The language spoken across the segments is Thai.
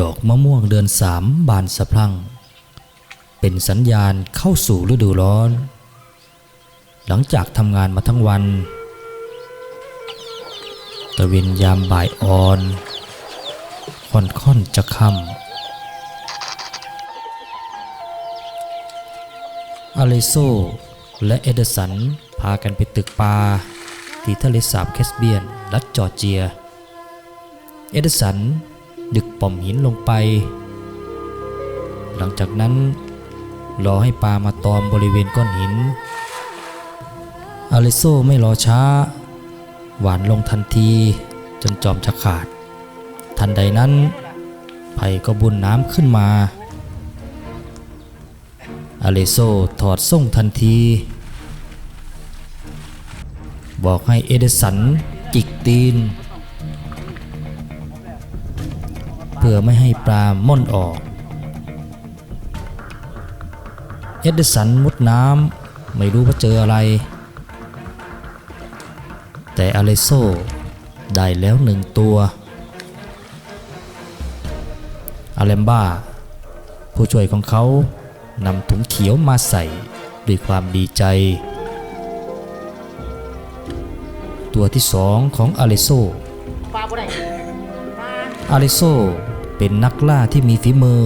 ดอกมะม่วงเดือนสามบานสะพรั่ง เป็นสัญญาณเข้าสู่ฤดูร้อน หลังจากทำงานมาทั้งวัน ตะเวนยามบ่ายอ่อน ค่อนค่อนจะค่ำอเลโซและเอเดสันพากันไปตึกปลาที่ทะเลสาบแคสเบียน รัฐจอร์เจีย เอเดสัน ดึกป่อมหินลงไป หลังจากนั้นรอให้ปลามาตอมบริเวณก้อนหิน อาเลโซไม่รอช้า หวานลงทันทีจนจอมจะขาด ทันใดนั้น ไผ่ก็บุนน้ำขึ้นมา อาเลโซถอดส่งทันที บอกให้เอเดสันจิกตีน พื่อไม่ให้ปลาม่อนออก เอเดสันมุดน้ำไม่รู้ว่าเจออะไร แต่อาเลโซได้แล้วหนึ่งตัวอาเลมบ้า ผู้ช่วยของเขานำถุงเขียวมาใส่ด้วยความดีใจ ตัวที่สองของอาเลโซปลาบ่ได้ปลาอาริโซ เป็นนักล่าที่มีฝีมือ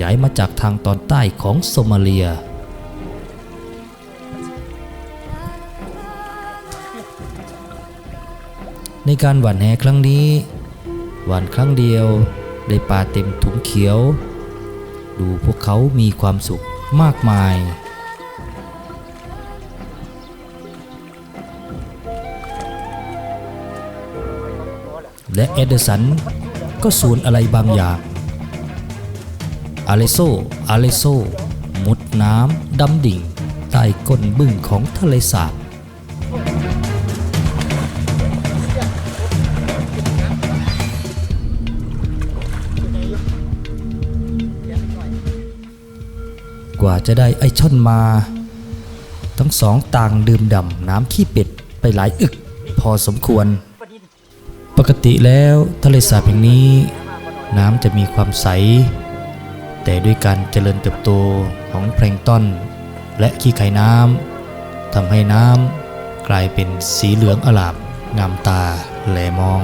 ย้ายมาจากทางตอนใต้ของโซมาเลีย ในการหว่านแหครั้งนี้ หว่านครั้งเดียวได้ปลาเต็มถุงเขียว ดูพวกเขามีความสุขมากมายและเอเดอร์สัน ก็สูญอะไรบางอย่างอาเลโซอาเลโซ มุดน้ำดำดิ่ง ใต้ก้นบึ้งของทะเลสาบกว่าจะได้ไอช่อนมา ทั้งสองต่างดื่มด่ำน้ำขี้เป็ดไปหลายอึก พอสมควร กติแล้วทะเลสาบแห่งนี้ น้ำจะมีความใส แต่ด้วยการเจริญเติบโตของแพลงต้นและขี้ไข่น้ำทำให้น้ำกลายเป็นสีเหลืองอลามงามตาแหลมอง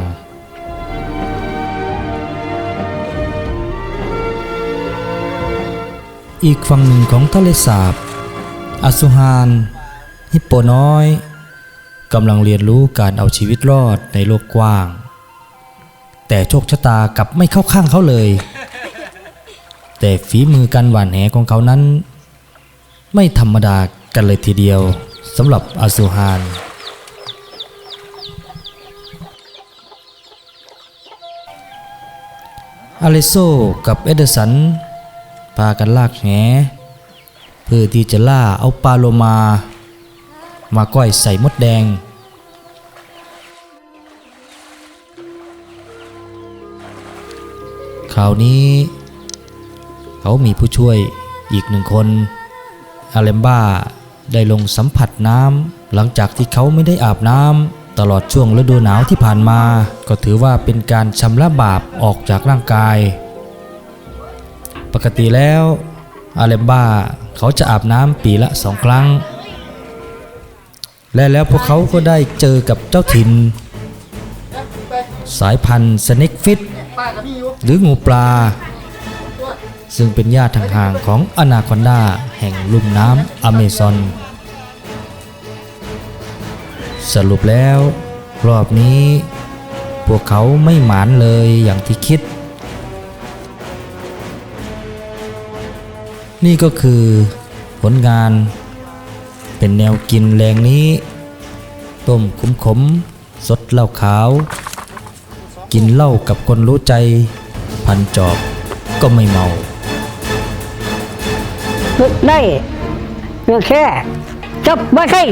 อีกฝั่งหนึ่งของทะเลสาบอสุฮาน ฮิปโปน้อย กำลังเรียนรู้การเอาชีวิตรอดในโลกกว้าง แต่โชคชะตากับไม่เข้าข้างเขาเลย แต่ฝีมือการหว่านแหของเขานั้น ไม่ธรรมดากันเลยทีเดียวสำหรับอาซูฮานอาเลโซกับเอเดร์สันพากันลากแหเพื่อที่จะล่าเอาปลาโลมา มาก้อยใส่มดแดง ราวนี้ เขามีผู้ช่วยอีกหนึ่งคนอาเลมบ้าได้ลงสัมผัสน้ำหลังจากที่เขาไม่ได้อาบน้ำตลอดช่วงฤดูหนาวที่ผ่านมา ก็ถือว่าเป็นการชำระบาปออกจากร่างกาย ปกติแล้วอาเลมบ้าเขาจะอาบน้ำปีละสองครั้ง และแล้วพวกเขาก็ได้เจอกับเจ้าถิ่นสายพันธุ์สเน็กฟิต หรืองูปลา ซึ่งเป็นญาติทางห่างของอนาคอนดาแห่งลุ่มน้ำอเมซอน สรุปแล้ว รอบนี้ พวกเขาไม่หมานเลยอย่างที่คิด นี่ก็คือผลงานเป็นแนวกินแรงนี้ ต้มขมขมสดเหล้าขาว กินเหล้ากับคนรู้ใจ พันจอบก็ไม่เมานึกได้นึกแค่จับไม่ใช่